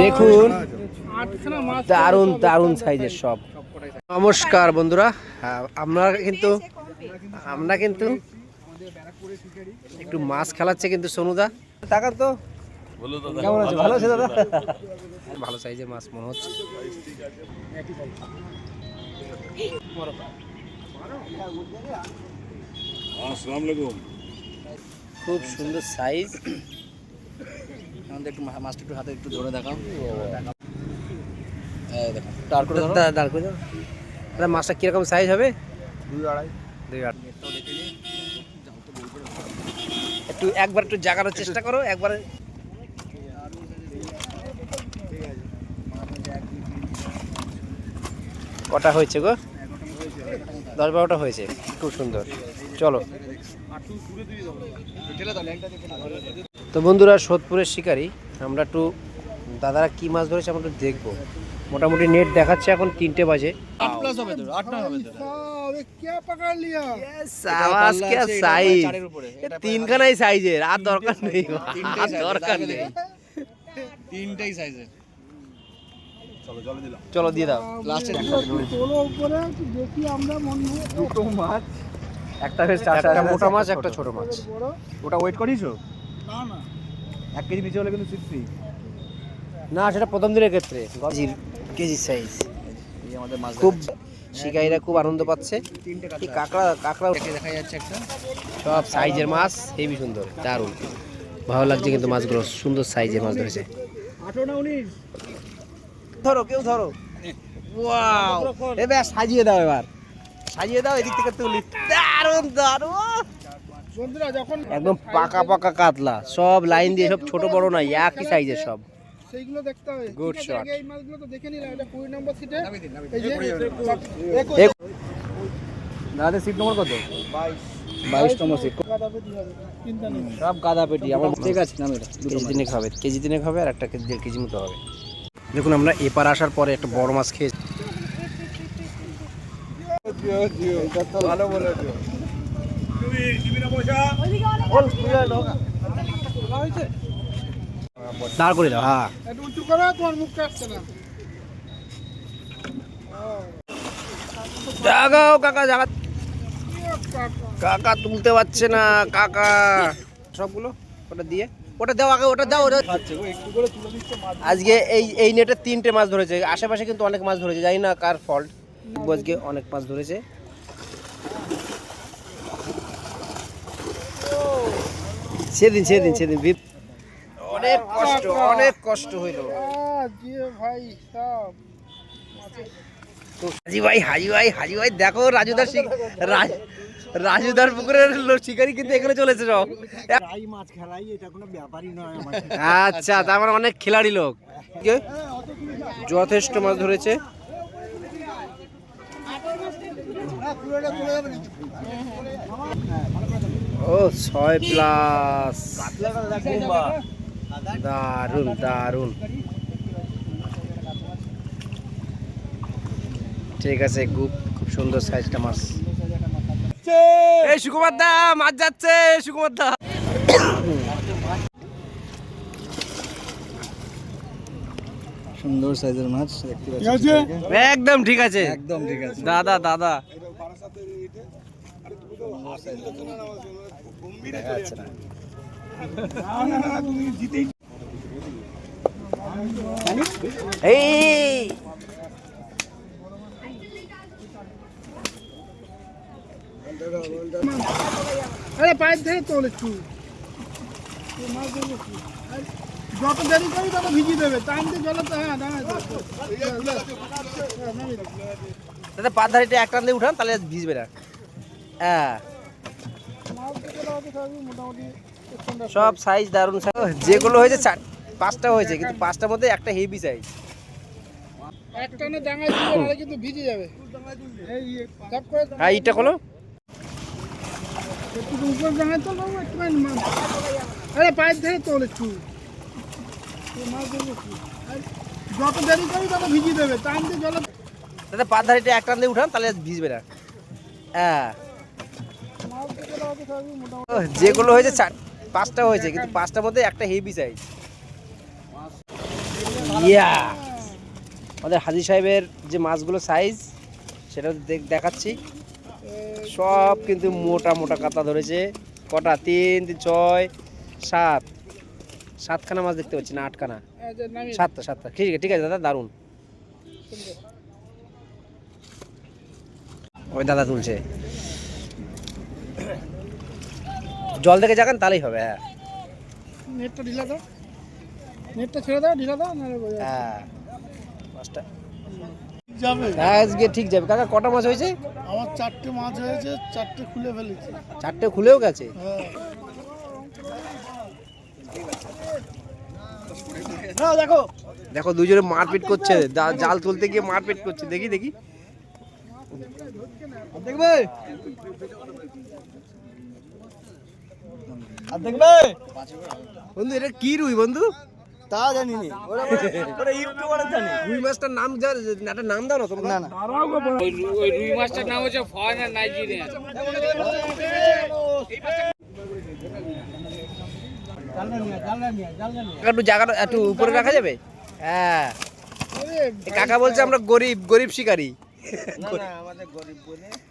দেখুন আটখানা মাছ দারুণ দারুণ সাইজের সব। নমস্কার বন্ধুরা। হ্যাঁ, আমরা কিন্তু আমরা কিন্তু একটু মাছ খেলাচ্ছে কিন্তু সোনুদা। তাকান তো। কেমন আছে? ভালো আছে দাদা? ভালো সাইজের মাছ মনে হচ্ছে। খুব সুন্দর সাইজ। আমাদের একটু মাছটা একটু হাতে একটু ধরে দেখাও। দেখো। টার করে দাঁড় করে দাও। দাদা মাছটা কীরকম সাইজ হবে? দুই আড়াই। দুই একটু একবার একটু জাগানোর চেষ্টা করো একবারে। কটা হয়েছে গো? দশ বারোটা হয়েছে। খুব সুন্দর। চলো। তো বন্ধুরা সোদপুরের শিকারি। আমরা একটু দাদারা কি মাছ ধরেছে আমরা একটু দেখব। মোটামুটি নেট দেখাচ্ছে এখন তিনটে বাজে। তিনখানাই সাইজের আর দরকার নেই দরকার নেই। তিনটাই সাইজের চলো দিয়ে দাও। দুটো মাছ। একটা বেশ একটা মোটা মাছ একটা ছোট মাছ। ওটা ওয়েট করিছো না না। এক কেজি নিচে হলে কিন্তু সিক্সটি না সেটা প্রথম দিনের ক্ষেত্রে। কেজির কেজি সাইজ আমাদের মাছ খুব শিকারীরা খুব আনন্দ পাচ্ছে। তিনটে কাঁকড়া কাঁকড়া দেখা যাচ্ছে একটা। সব সাইজের মাছ হেভি সুন্দর দারুণ। ভালো লাগছে কিন্তু মাছগুলো সুন্দর সাইজের মাছ ধরেছে। ধরো কেউ ধরো। ওয়াও। এবার সাজিয়ে দাও এবার। সাজিয়ে দাও এদিক থেকে তুলি। দারুণ দারুণ। একদম পাকা পাকা কাতলা সব লাইন দিয়ে সব ছোট বড় না একই সাইজের সব। সেইগুলো দেখতে হবে। Good ঠিক আছে, shot. আগে এই মাছগুলো তো দেখে নিলাম এটা কুড়ি নম্বর সিটে নামিয়ে দিন, নামিয়ে এই যে দাদা সিট নম্বর কত? বাইশ। নম্বর সিট চিন্তা নেই সব গাদা পেটি আমার ঠিক আছে নামে কেজি তিনেক হবে কেজি হবে আর একটা কেজি দেড় কেজি মতো হবে। দেখুন আমরা এপার আসার পরে একটা বড় মাছ খেয়েছি। ভালো বলেছ। দাঁড় করে দাও। হ্যাঁ। উঁচু করো তোমার মুখটা আসছে না। জাগাও কাকা জাগা। কাকা। কাকা তুলতে পারছে না কাকা। সবগুলো? ওটা দিয়ে। ওটা দাও আগে ওটা দাও ওটা আজকে এই এই নেটে তিনটে মাছ ধরেছে। আশেপাশে কিন্তু অনেক মাছ ধরেছে। জানি না কার ফল্ট আজকে অনেক মাছ ধরেছে। সেদিন সেদিন সেদিন অনেক কষ্ট অনেক কষ্ট হইল। ভাই সব হাজি ভাই হাজি ভাই হাজি ভাই দেখো রাজুদার রাজুদার পুকুরের লোক শিকারি কিন্তু এখানে চলেছে সব। মাছ খেলাই এটা কোনো ব্যাপারই নয় আচ্ছা তার মানে অনেক খেলাড়ি লোক। কে? যথেষ্ট মাছ ধরেছে। ও ছয় প্লাস দারুণ দারুণ ঠিক আছে খুব খুব সুন্দর সাইজটা মাছ। এই সুকুমার দা মাছ যাচ্ছে সুকুমার দা। সুন্দর সাইজের মাছ দেখতে একদম ঠিক আছে। একদম ঠিক আছে। দাদা দাদা। আরে পায়ের ধরে তোল একটু যত দেরি করি তত ভিজিয়ে দেবে টাইম দিয়ে জলে তো হ্যাঁ দাঁড়ায় তো। হ্যাঁ, নামিয়ে দাও। দাদা পা ধারিটা এক টান দিয়ে উঠান তাহলে ভিজবে না হ্যাঁ মাছ থেকে লাগাতে থাকবি মোটামুটি এক ঘণ্টা। সব সাইজ দারুণ। যেগুলো হয়েছে চার পাঁচটা হয়েছে কিন্তু পাঁচটার মধ্যে একটা হেভি সাইজ এক ডাঙায় দিবে নাহলে কিন্তু ভিজে যাবে। এই ঝপ করে হ্যাঁ ইটা খোলো। একটু উপর ডাঙায় তো বাবু একটুখানি আরে পায়ের ধরে তোল একটু। যত দেরি করি তত ভিজিয়ে দেবে টাইম দিয়ে জলে দাদা পা ধারিটা এক টান দিয়ে উঠান তাহলে ভিজবে না। হ্যাঁ মাছ থেকে লাগাতে থাকবি মোটামুটি যেগুলো হয়েছে পাঁচটা হয়েছে, কিন্তু পাঁচটার মধ্যে একটা হেভি সাইজ ইয়া! আমাদের হাজি সাহেবের যে মাছগুলো সাইজ সেটা দেখ- দেখাচ্ছি। সব কিন্তু মোটা মোটা কাতা ধরেছে। কটা? তিন, ছয়, সাত। সাতখানা মাছ দেখতে পাচ্ছি না, আটখানা। সাতটা সাতটা। ঠিক আছে ঠিক আছে, দাদা, দারুণ। ওই দাদা তুলছে। জল থেকে যাকান তাহলেই হবে হ্যাঁ। নেটটা ঢিলা দাও। নেটটা ছেড়ে দাও ঢিলা দাও। হ্যাঁ। মাছটা যাবে। হ্যাঁ, আজকে ঠিক যাবে। কাকা কটা মাছ হয়েছে? আমার চারটে মাছ হয়েছে চারটে খুলে ফেলেছি। চারটে খুলেও গেছে? হ্যাঁ। দেখো। দেখো দুজনে মারপিট করছে। জাল তুলতে গিয়ে মারপিট করছে। দেখি দেখি। দেখবে? আর দেখবে বন্ধু এটা কি রুই বন্ধু? তা জানি নি ওরা ওরা জানি। রুই মাছটার নাম যা- একটা নাম দাও না তোমরা। না না। একটু জায়গাটা একটু উপরে রাখা যাবে? হ্যাঁ। কাকা বলছে আমরা গরিব গরিব শিকারী।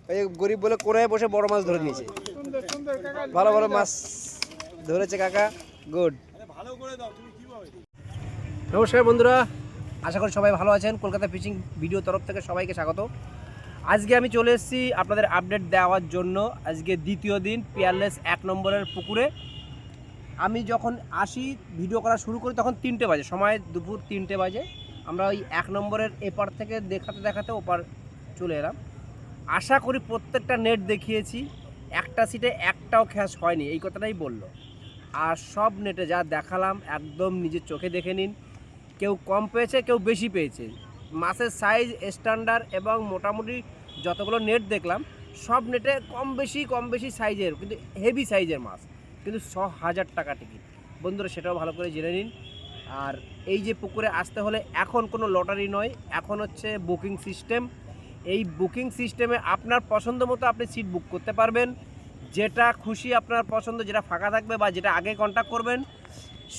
ওই গরিব বলে কোনায় বসে বড় মাছ ধরে নিয়েছে। সুন্দর সুন্দর কাকা ভালো ভালো মাছ ধরেছে কাকা গুড নমস্কার বন্ধুরা আশা করি সবাই ভালো আছেন। কলকাতা ফিশিং ভিডিও তরফ থেকে সবাইকে স্বাগত। আজকে আমি চলে এসেছি আপনাদের আপডেট দেওয়ার জন্য। আজকে দ্বিতীয় দিন পিয়ারলেস এক নম্বরের পুকুরে। আমি যখন আসি ভিডিও করা শুরু করি তখন তিনটে বাজে। সময় দুপুর তিনটে বাজে। আমরা ওই এক নম্বরের এপার থেকে দেখাতে দেখাতে ওপার চলে এলাম। আশা করি প্রত্যেকটা নেট দেখিয়েছি। একটা সিটে একটাও খ্যাস হয়নি এই কথাটাই বলল। আর সব নেটে যা দেখালাম একদম নিজের চোখে দেখে নিন। কেউ কম পেয়েছে, কেউ বেশি পেয়েছে। মাছের সাইজ স্ট্যান্ডার্ড এবং মোটামুটি যতগুলো নেট দেখলাম, সব নেটে কম বেশি কম বেশি সাইজের কিন্তু হেভি সাইজের মাছ। কিন্তু ছ হাজার টাকা টিকিট বন্ধুরা, সেটাও ভালো করে জেনে নিন। আর এই যে পুকুরে আসতে হলে এখন কোনো লটারি নয়, এখন হচ্ছে বুকিং সিস্টেম এই বুকিং সিস্টেমে আপনার পছন্দ মতো আপনি সিট বুক করতে পারবেন। যেটা খুশি আপনার পছন্দ, যেটা ফাঁকা থাকবে বা যেটা আগে কন্ট্যাক্ট করবেন,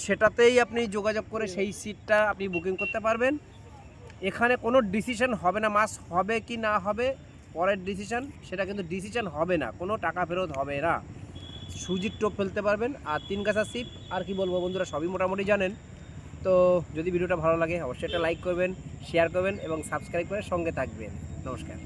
সেটাতেই আপনি যোগাযোগ করে সেই সিটটা আপনি বুকিং করতে পারবেন। এখানে কোনো ডিসিশন হবে না মাস হবে কি না হবে, পরের ডিসিশন সেটা কিন্তু ডিসিশন হবে না, কোনো টাকা ফেরত হবে না। সুজির টোপ ফেলতে পারবেন আর তিন গাছা সিপ আর কি বলব বন্ধুরা, সবই মোটামুটি জানেন। তো যদি ভিডিওটা ভালো লাগে, অবশ্যই একটা লাইক করবেন শেয়ার করবেন এবং সাবস্ক্রাইব করে সঙ্গে থাকবেন। নমস্কার।